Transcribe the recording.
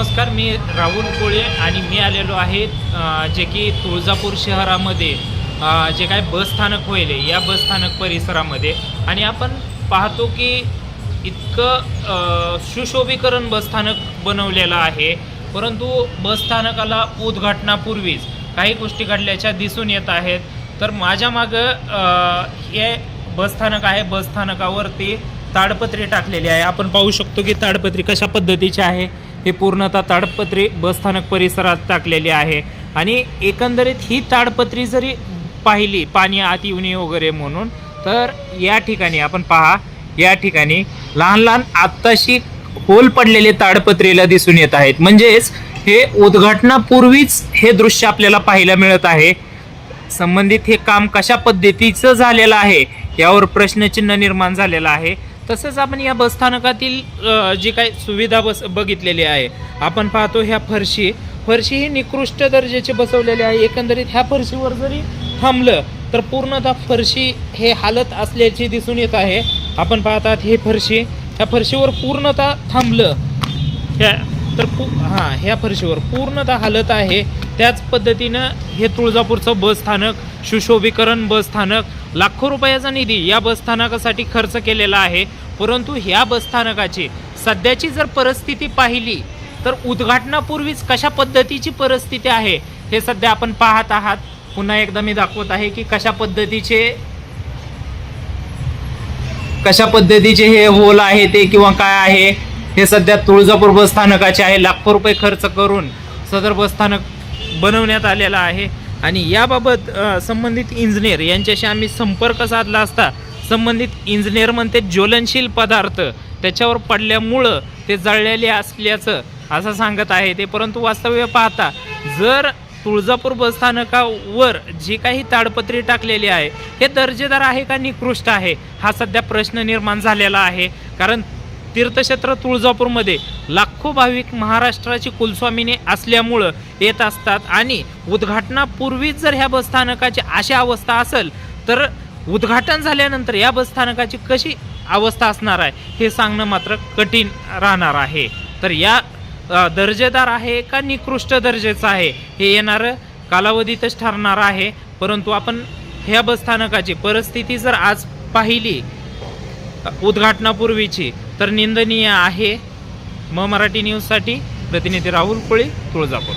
नमस्कार मी राहुल कोळे आणि मी आलेलो आहे जे की तुळजापूर शहरामध्ये जे काय बसस्थानक होईल या बसस्थानक परिसरामध्ये. आणि आपण पाहतो की इतकं सुशोभीकरण बसस्थानक बनवलेलं आहे. परंतु बसस्थानकाला उद्घाटनापूर्वीच काही गोष्टी घडल्याच्या दिसून येत आहेत. तर माझ्या मागं हे बसस्थानक आहे बसस्थानकावरती ताडपत्री टाकलेली आहे. आपण पाहू शकतो की ताडपत्री कशा पद्धतीची आहे. हे पूर्णतः ताडपत्री बसस्थानक परिसरात टाकलेली आहे. आणि एकंदरीत ही ताडपत्री जरी पाहिली पाणी आत येऊ नये वगैरे म्हणून तर या ठिकाणी आपण पहा या ठिकाणी लहान लहान आत्ताशी होल पडलेले ताडपत्रीला दिसून येत आहेत. म्हणजेच हे उद्घाटनापूर्वीच हे दृश्य आपल्याला पाहायला मिळत आहे. संबंधित हे काम कशा पद्धतीचं झालेलं आहे यावर प्रश्नचिन्ह निर्माण झालेलं आहे. तसंच आपण या बसस्थानकातील जी काही सुविधा बस बघितलेली आहे आपण पाहतो ह्या फरशी. फरशी ही निकृष्ट दर्जाची बसवलेली आहे. एकंदरीत ह्या फरशीवर जरी थांबलं तर पूर्णतः फरशी हे हालत असल्याची दिसून येत आहे. आपण पाहतात हे फरशी ह्या फरशीवर पूर्णतः थांबलं. ह्या तर पू हां ह्या फरशीवर पूर्णतः हालत आहे. त्याच पद्धतीनं हे तुळजापूरचं बसस्थानक सुशोभीकरण बसस्थानक लाखो रुपयाचा निधी या बसस्थानकासाठी खर्च केलेला आहे. परंतु ह्या बसस्थानकाची सध्याची जर परिस्थिती पाहिली तर उद्घाटनापूर्वीच कशा पद्धतीची परिस्थिती आहे हे सध्या आपण पाहत आहात. पुन्हा एकदा मी दाखवत आहे की कशा पद्धतीचे कशा पद्धतीचे हे होल आहे ते किंवा काय आहे हे सध्या तुळजापूर बसस्थानकाचे आहे. लाखो रुपये खर्च करून सदर बसस्थानक बनवण्यात आलेलं आहे. आणि याबाबत संबंधित इंजिनियर यांच्याशी आम्ही संपर्क साधला असता संबंधित इंजिनियर म्हणते ज्वलनशील पदार्थ त्याच्यावर पडल्यामुळं ते जळलेले असल्याचं असं सांगत आहे ते. परंतु वास्तव्य पाहता जर तुळजापूर बसस्थानकावर जी काही ताडपत्री टाकलेली आहे हे दर्जेदार आहे का निकृष्ट आहे हा सध्या प्रश्न निर्माण झालेला आहे. कारण तीर्थक्षेत्र तुळजापूरमध्ये लाखो भाविक महाराष्ट्राची कुलस्वामिनी असल्यामुळं येत असतात. आणि उद्घाटनापूर्वीच जर ह्या बसस्थानकाची अशी अवस्था असेल तर उद्घाटन झाल्यानंतर या बसस्थानकाची कशी अवस्था असणार आहे हे सांगणं मात्र कठीण राहणार आहे. तर या दर्जेदार आहे का निकृष्ट दर्जेचं आहे हे येणारं कालावधीतच ठरणार आहे. परंतु आपण ह्या बसस्थानकाची परिस्थिती जर आज पाहिली उद्घाटनापूर्वीची तर निंदनीय आहे म मराठी न्यूजसाठी प्रतिनिधी राहुल कोळी तुळजापूर.